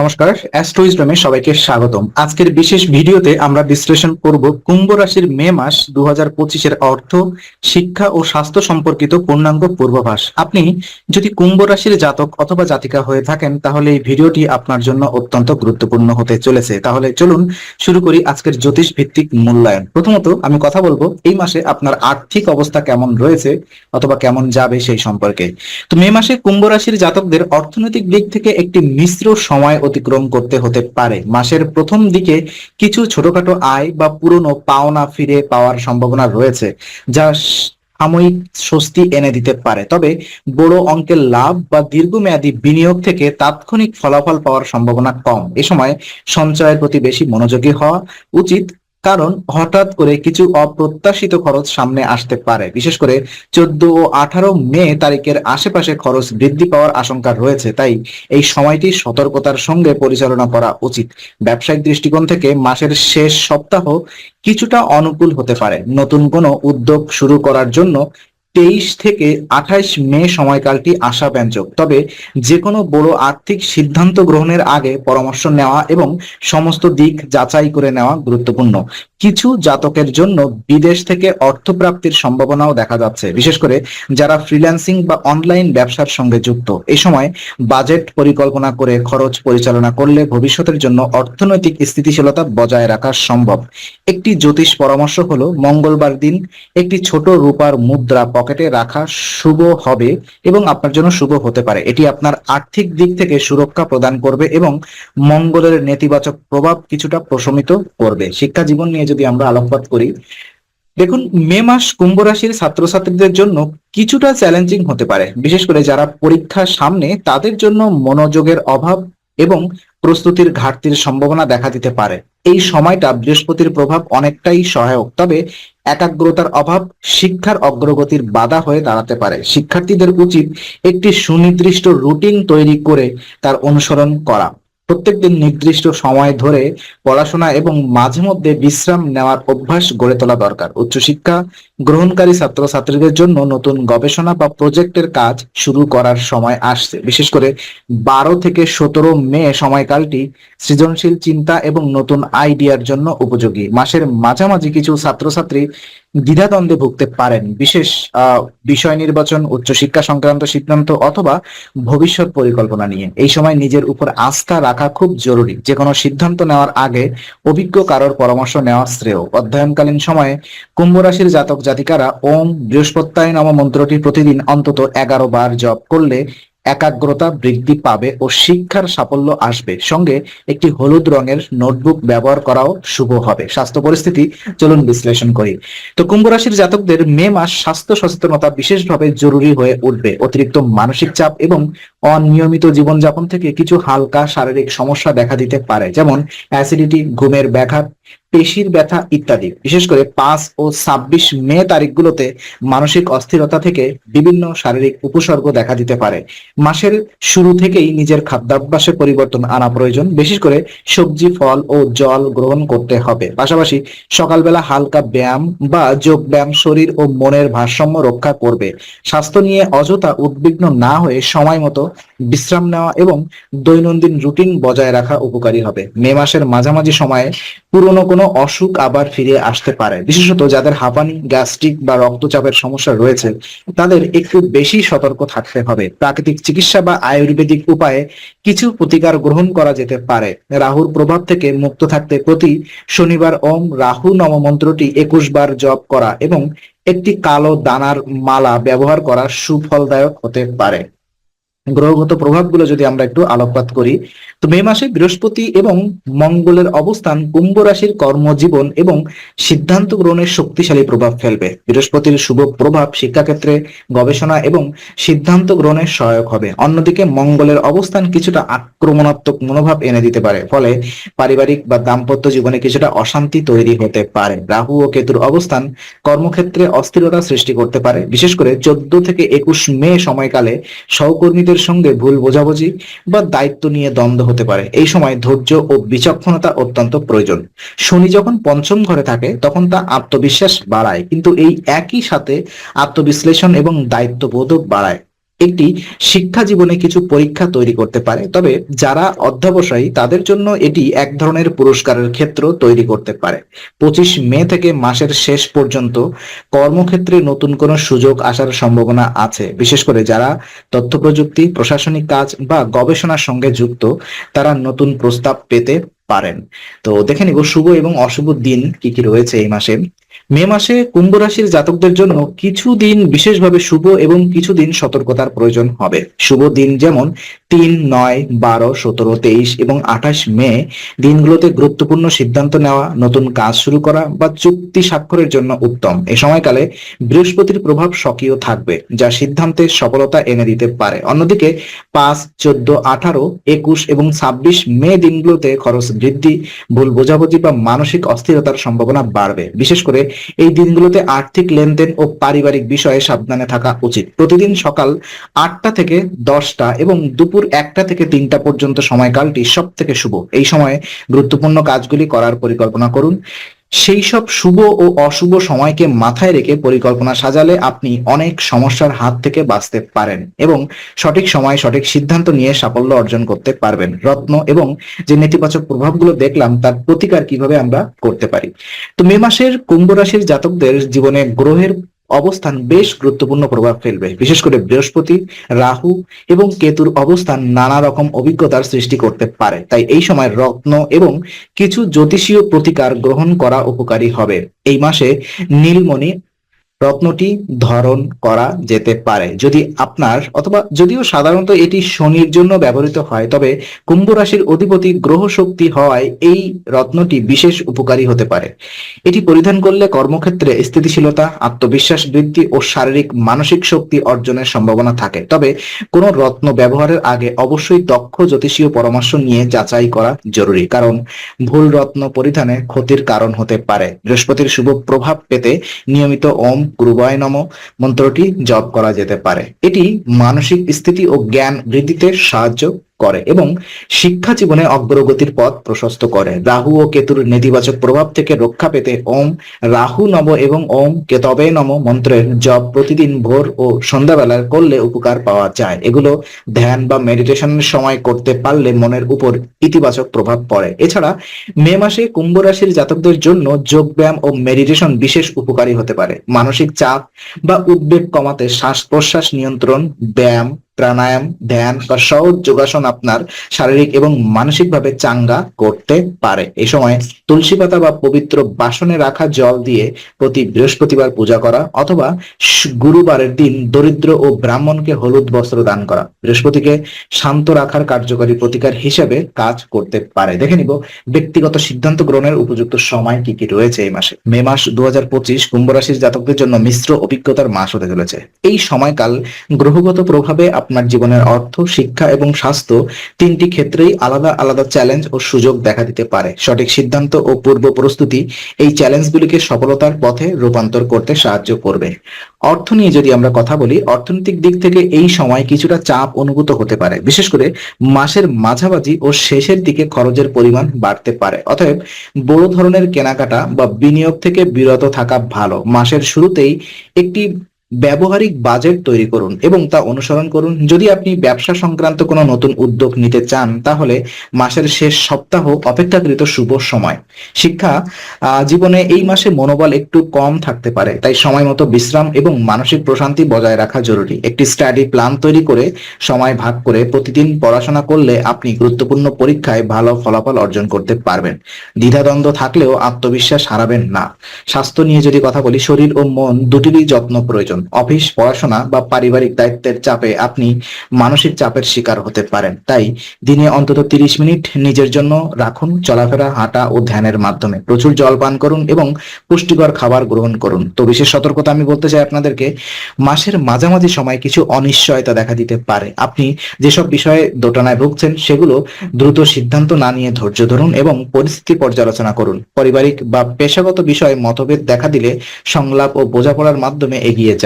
নমস্কার অ্যাস্ট্রোইজমে সবাইকে স্বাগতম। আজকের বিশেষ ভিডিওতে আমরা বিশ্লেষণ করব কুম্ভ রাশির মে মাস দু পঁচিশের অর্থ, শিক্ষা ও স্বাস্থ্য সম্পর্কিত পূর্ণাঙ্গ পূর্বাভাস। আপনি যদি কুম্ভ রাশির জাতক অথবা জাতিকা হয়ে থাকেন, তাহলে এই ভিডিওটি আপনার জন্য অত্যন্ত গুরুত্বপূর্ণ হতে চলেছে। তাহলে চলুন শুরু করি আজকের জ্যোতিষ ভিত্তিক মূল্যায়ন। প্রথমত আমি কথা বলব, এই মাসে আপনার আর্থিক অবস্থা কেমন রয়েছে অথবা কেমন যাবে সেই সম্পর্কে। তো মে মাসে কুম্ভ রাশির জাতকদের অর্থনৈতিক দিক থেকে একটি মিশ্র সময় অতিক্রম করতে হতে পারে। মাসের প্রথম দিকে কিছু ছোটখাটো আয় বা পুরনো পাওনা ফিরে পাওয়ার সম্ভাবনা রয়েছে, যা সাময়িক স্বস্তি এনে দিতে পারে। তবে বড় অঙ্কের লাভ বা দীর্ঘমেয়াদী বিনিয়োগ থেকে তাৎক্ষণিক ফলাফল পাওয়ার সম্ভাবনা কম। এ সময় সঞ্চয়ের প্রতি বেশি মনোযোগী হওয়া উচিত। কারণ হঠাৎ করে কিছু অপ্রত্যাশিত খরচ সামনে আসতে পারে। বিশেষ করে চোদ্দ ও আঠারো মে তারিখের আশেপাশে খরচ বৃদ্ধি পাওয়ার আশঙ্কা রয়েছে, তাই এই সময়টি সতর্কতার সঙ্গে পরিচালনা করা উচিত। ব্যবসায়িক দৃষ্টিকোণ থেকে মাসের শেষ সপ্তাহ কিছুটা অনুকূল হতে পারে। নতুন কোনো উদ্যোগ শুরু করার জন্য তেইশ থেকে আঠাইশ মে সময়কালটি আশাব্যঞ্জক তবে যে কোনো বড় আর্থিক সিদ্ধান্ত গ্রহণের আগে পরামর্শ নেওয়া এবং সমস্ত দিক যাচাই করে নেওয়া গুরুত্বপূর্ণ। কিছু জাতকের জন্য বিদেশ থেকে অর্থ প্রাপ্তির সম্ভাবনাও দেখা যাচ্ছে। বিশেষ করে যারা ফ্রিল্যান্সিং বা অনলাইন ব্যবসার সঙ্গে যুক্ত। এই সময় বাজেট পরিকল্পনা করে খরচ পরিচালনা করলে ভবিষ্যতের জন্য অর্থনৈতিক স্থিতিশীলতা বজায় রাখা সম্ভব। একটি জ্যোতিষ পরামর্শ হলো, মঙ্গলবার দিন একটি ছোট রূপার মুদ্রা পকেটে রাখা শুভ হবে এবং আপনার জন্য শুভ হতে পারে। এটি আপনার আর্থিক দিক থেকে সুরক্ষা প্রদান করবে এবং মঙ্গলের নেতিবাচক প্রভাব কিছুটা প্রশমিত করবে। শিক্ষা জীবন নিয়ে যদি আমরা আলোকপাত করি, দেখুন, মে মাস কুম্ভ রাশির ছাত্রছাত্রীদের জন্য কিছুটা চ্যালেঞ্জিং হতে পারে। বিশেষ করে যারা পরীক্ষার সামনে তাদের জন্য মনোযোগের অভাব এবং প্রস্তুতির ঘাটতির সম্ভাবনা দেখা দিতে পারে। এই সময়টা বৃহস্পতির প্রভাব অনেকটাই সহায়ক। তবে একাগ্রতার অভাব, শিক্ষার অগ্রগতির বাধা হয়ে দাঁড়াতে পারে। শিক্ষার্থীদের উচিত একটি সুনির্দিষ্ট রুটিন তৈরি করে তার অনুসরণ করা। প্রত্যেকদিন নির্দিষ্ট সময় ধরে পড়াশোনা এবং মাঝে মধ্যে বিশ্রাম নেওয়ার অভ্যাস গড়ে তোলা দরকার। উচ্চশিক্ষা গ্রহণকারী ছাত্রছাত্রীদের জন্য নতুন গবেষণা বা প্রজেক্টের কাজ শুরু করার সময় আসছে। বিশেষ করে বারো থেকে সতেরো মে সময়কালটি সৃজনশীল চিন্তা এবং নতুন আইডিয়ার জন্য উপযোগী। মাসের মাঝামাঝি কিছু ছাত্রছাত্রী দ্বিধাদ্বন্দ্বে ভুগতে পারেন। বিশেষ বিষয় নির্বাচন, উচ্চশিক্ষা সংক্রান্ত সিদ্ধান্ত অথবা ভবিষ্যৎ পরিকল্পনা নিয়ে। এই সময় নিজের উপর আস্থা রাখা খুব জরুরি। যে কোনো সিদ্ধান্ত নেওয়ার আগে অভিজ্ঞ কারোর পরামর্শ নেওয়া শ্রেয়। অধ্যয়নকালীন সময়ে কুম্ভ রাশির জাতক জাতিকারা ওম বৃহস্পত্যায় নম মন্ত্রটি প্রতিদিন অন্তত এগারো বার জপ করলে একাগ্রতা বৃদ্ধি পাবে ও শিক্ষার সাফল্য আসবে। সঙ্গে একটি হলুদ রঙের নোটবুক ব্যবহার করাও শুভ হবে। স্বাস্থ্য পরিস্থিতি চলুন বিশ্লেষণ করি। তো কুম্ভ রাশির জাতকদের মে মাস স্বাস্থ্য সচেতনতা বিশেষভাবে জরুরি হয়ে উঠবে। অতিরিক্ত মানসিক চাপ এবং অনিয়মিত জীবনযাপন থেকে কিছু হালকা শারীরিক সমস্যা দেখা দিতে পারে। যেমন অ্যাসিডিটি ঘুমের ব্যাঘাত পেশির ব্যথা ইত্যাদি। বিশেষ করে পাঁচ ও ছাব্বিশ মে তারিখগুলোতে মানসিক অস্থিরতা থেকে বিভিন্ন শারীরিক উপসর্গ দেখা দিতে পারে। মাসের শুরু থেকেই নিজের খাদ্যাভ্যাসে পরিবর্তন আনা প্রয়োজন। বিশেষ করে সবজি, ফল ও জল গ্রহণ করতে হবে। পাশাপাশি সকালবেলা হালকা ব্যায়াম বা যোগ ব্যায়াম শরীর ও মনের ভারসাম্য রক্ষা করবে। স্বাস্থ্য নিয়ে অযথা উদ্বিগ্ন না হয়ে সময় মতো বিশ্রাম নেওয়া এবং দৈনন্দিন রুটিন বজায় রাখা উপকারী হবে। মে মাসের মাঝামাঝি সময়ে পুরনো কোনো অসুখ আবার ফিরে আসতে পারে। বিশেষত যাদের হাঁপানি, গ্যাস্ট্রিক বা রক্তচাপের সমস্যা রয়েছে, তাদের একটু বেশি সতর্ক থাকতে হবে। প্রাকৃতিক চিকিৎসা বা আয়ুর্বেদিক উপায়ে কিছু প্রতিকার গ্রহণ করা যেতে পারে। রাহুর প্রভাব থেকে মুক্ত থাকতে প্রতি শনিবার ওম রাহু নম মন্ত্রটি একুশ বার জপ করা এবং একটি কালো দানার মালা ব্যবহার করা সুফলদায়ক হতে পারে। গ্রহগত প্রভাবগুলো যদি আমরা একটু আলোকপাত করি, তো মে মাসে বৃহস্পতি এবং মঙ্গলের অবস্থান কুম্ভ রাশির কর্মজীবন এবং সিদ্ধান্ত গ্রহণের শক্তিশালী প্রভাব ফেলবে। বৃহস্পতির শুভ প্রভাব শিক্ষাক্ষেত্রে গবেষণা এবং সিদ্ধান্ত গ্রহণের সহায়ক হবে। অন্যদিকে মঙ্গলের অবস্থান কিছুটা আক্রমণাত্মক মনোভাব এনে দিতে পারে, ফলে পারিবারিক বা দাম্পত্য জীবনে কিছুটা অশান্তি তৈরি হতে পারে। রাহু ও কেতুর অবস্থান কর্মক্ষেত্রে অস্থিরতা সৃষ্টি করতে পারে। বিশেষ করে চোদ্দ থেকে একুশ মে সময়কালে সহকর্মীদের সঙ্গে ভুল বোঝাবুঝি বা দায়িত্ব নিয়ে দ্বন্দ্ব হতে পারে। এই সময় ধৈর্য ও বিচক্ষণতা অত্যন্ত প্রয়োজন। শনি যখন পঞ্চম ঘরে থাকে, তখন তা আত্মবিশ্বাস বাড়ায়, কিন্তু এই একই সাথে আত্মবিশ্লেষণ এবং দায়িত্ববোধও বাড়ায়। একটি শিক্ষা জীবনে কিছু পরীক্ষা তৈরি করতে পারে। তবে যারা অধ্যবসায়ী, তাদের জন্য এটি এক ধরনের পুরস্কারের ক্ষেত্র তৈরি করতে পারে। পঁচিশ মে থেকে মাসের শেষ পর্যন্ত কর্মক্ষেত্রে নতুন কোনো সুযোগ আসার সম্ভাবনা আছে। বিশেষ করে যারা তথ্য প্রযুক্তি প্রশাসনিক কাজ বা গবেষণার সঙ্গে যুক্ত, তারা নতুন প্রস্তাব পেতে পারেন। তো দেখে নিব শুভ এবং অশুভ দিন কি কি রয়েছে এই মাসে। মে মাসে কুম্ভ রাশির জাতকদের জন্য কিছু দিন বিশেষভাবে শুভ এবং কিছু দিন সতর্কতার প্রয়োজন হবে। শুভ দিন যেমন তিন, নয়, বারো, সতেরো, তেইশ এবং আঠাশ মে দিনগুলোতে গুরুত্বপূর্ণ সিদ্ধান্ত নেওয়া, নতুন কাজ শুরু করা বা চুক্তি স্বাক্ষরের জন্য উত্তম। এ সময়কালে বৃহস্পতির প্রভাব সক্রিয় থাকবে, যা সিদ্ধান্তে সফলতা এনে দিতে পারে। অন্যদিকে পাঁচ, চোদ্দ, আঠারো, একুশ এবং ছাব্বিশ মে দিনগুলোতে খরচ বৃদ্ধি, ভুল বোঝাবুঝি বা মানসিক অস্থিরতার সম্ভাবনা বাড়বে। বিশেষ করে এই দিনগুলোতে আর্থিক লেনদেন ও পারিবারিক বিষয়ে সাবধানে থাকা উচিত। প্রতিদিন সকাল আটটা থেকে দশটা এবং দুপুর একটা থেকে তিনটা পর্যন্ত সময়কালটি সব থেকে শুভ। এই সময়ে গুরুত্বপূর্ণ কাজগুলি করার পরিকল্পনা করুন। সেই সব শুভ ও অশুভ সময়কে মাথায় রেখে পরিকল্পনা সাজালে আপনি অনেক সমস্যার হাত থেকে বাঁচতে পারেন এবং সঠিক সময় সঠিক সিদ্ধান্ত নিয়ে সাফল্য অর্জন করতে পারবেন। রত্ন এবং যে নেতিবাচক প্রভাবগুলো দেখলাম, তার প্রতিকার কীভাবে আমরা করতে পারি? তো মে মাসের কুম্ভ রাশির জাতকদের জীবনে গ্রহের অবস্থান বেশ গুরুত্বপূর্ণ প্রভাব ফেলবে। বিশেষ করে বৃহস্পতি, রাহু এবং কেতুর অবস্থান নানা রকম অভিজ্ঞতার সৃষ্টি করতে পারে। তাই এই সময় রত্ন এবং কিছু জ্যোতিষীয় প্রতিকার গ্রহণ করা উপকারী হবে। এই মাসে নীলমণি রত্নটি ধরন করা যেতে পারে। যদি আপনার অথবা যদিও সাধারণত এটি শনির জন্য ব্যবহৃত হয়, তবে কুম্ভ রাশির অধিপতি গ্রহ শক্তি হওয়ায় এই রত্নটি বিশেষ উপকারী হতে পারে। এটি পরিধান করলে কর্মক্ষেত্রে স্থিতিশীলতা, আত্মবিশ্বাস বৃদ্ধি ও শারীরিক মানসিক শক্তি অর্জনের সম্ভাবনা থাকে। তবে কোনো রত্ন ব্যবহারের আগে অবশ্যই দক্ষ জ্যোতিষীয় পরামর্শ নিয়ে যাচাই করা জরুরি, কারণ ভুল রত্ন পরিধানে ক্ষতির কারণ হতে পারে। বৃহস্পতির শুভ প্রভাব পেতে নিয়মিত ওম গুরুবায় নম মন্ত্রটি জপ করা যেতে পারে। এটি মানসিক স্থিতি ও জ্ঞান বৃদ্ধিতে সাহায্য করে এবং শিক্ষা জীবনে অগ্রগতির পথ প্রশস্ত করে। রাহু ও কেতুর নেতিবাচক প্রভাব থেকে রক্ষা পেতে ওম রাহু নম এবং ওম কেতবে নম মন্ত্রের জপ প্রতিদিন ভোর ও সন্ধ্যাবেলায় করলে উপকার পাওয়া যায়। এগুলো ধ্যান বা মেডিটেশনের সময় করতে পারলে মনের উপর ইতিবাচক প্রভাব পড়ে। এছাড়া মে মাসে কুম্ভ রাশির জাতকদের জন্য যোগ ব্যায়াম ও মেডিটেশন বিশেষ উপকারী হতে পারে। মানসিক চাপ বা উদ্বেগ কমাতে শ্বাস প্রশ্বাস নিয়ন্ত্রণ, ব্যায়াম প্রাণায়াম, ধ্যান বা সহজ যোগাসন আপনার শারীরিক এবং মানসিকভাবে চাঙ্গা করতে পারে। এই সময় তুলসী পাতা বা পবিত্র বাসনে রাখা জল দিয়ে প্রতি বৃহস্পতিবার পূজা করা অথবা গুরুবারের দিন দরিদ্র ও ব্রাহ্মণকে হলুদ বস্ত্র দান করা। বৃহস্পতিকে শান্ত রাখার কার্যকরী প্রতিকার হিসেবে কাজ করতে পারে। দেখে নিব ব্যক্তিগত সিদ্ধান্ত গ্রহণের উপযুক্ত সময় কি কি রয়েছে এই মাসে। মে মাস দু হাজার পঁচিশ কুম্ভ রাশির জাতকদের জন্য মিশ্র অভিজ্ঞতার মাস হতে চলেছে। এই সময়কাল গ্রহগত প্রভাবে আপনার জীবনের অর্থ, শিক্ষা এবং স্বাস্থ্য তিনটি ক্ষেত্রেই আলাদা আলাদা চ্যালেঞ্জ ও সুযোগ দেখা দিতে পারে। সঠিক সিদ্ধান্ত ও পূর্ব প্রস্তুতি এই চ্যালেঞ্জগুলিকে সফলতার পথে রূপান্তর করতে সাহায্য করবে। অর্থ নিয়ে যদি আমরা কথা বলি, অর্থনৈতিক দিক থেকে এই সময় কিছুটা চাপ অনুভূত হতে পারে। বিশেষ করে মাসের মাঝামাঝি ও শেষের দিকে খরচের পরিমাণ বাড়তে পারে। অতএব বড় ধরনের কেনাকাটা বা বিনিয়োগ থেকে বিরত থাকা ভালো। মাসের শুরুতেই একটি ব্যবহারিক বাজেট তৈরি করুন এবং তা অনুসরণ করুন। যদি আপনি ব্যবসা সংক্রান্ত কোনো নতুন উদ্যোগ নিতে চান, তাহলে মাসের শেষ সপ্তাহ অপেক্ষাকৃত শুভ সময়। শিক্ষা জীবনে এই মাসে মনোবল একটু কম থাকতে পারে, তাই সময় মতো বিশ্রাম এবং মানসিক প্রশান্তি বজায় রাখা জরুরি। একটি স্টাডি প্ল্যান তৈরি করে সময় ভাগ করে প্রতিদিন পড়াশোনা করলে আপনি গুরুত্বপূর্ণ পরীক্ষায় ভালো ফলাফল অর্জন করতে পারবেন। দ্বিধাদ্বন্দ্ব থাকলেও আত্মবিশ্বাস হারাবেন না। স্বাস্থ্য নিয়ে যদি কথা বলি, শরীর ও মন দুটিরই যত্ন প্রয়োজন অফিস, পড়াশোনা বা পারিবারিক দায়িত্বের চাপে আপনি মানসিক চাপের শিকার হতে পারেন। তাই দিনে অন্তত তিরিশ মিনিট নিজের জন্য রাখুন, চলাফেরা, হাঁটা ও ধ্যানের মাধ্যমে। প্রচুর জল পান করুন এবং পুষ্টিকর খাবার গ্রহণ করুন। তো বিশেষ সতর্কতা আমি বলতে চাই আপনাদেরকে, মাসের মাঝামাঝি সময় কিছু অনিশ্চয়তা দেখা দিতে পারে। আপনি যেসব বিষয়ে দোটানায় ভুগছেন সেগুলো দ্রুত সিদ্ধান্ত না নিয়ে ধৈর্য ধরুন এবং পরিস্থিতি পর্যালোচনা করুন। পারিবারিক বা পেশাগত বিষয়ে মতভেদ দেখা দিলে সংলাপ ও বোঝাপড়ার মাধ্যমে এগিয়ে যান।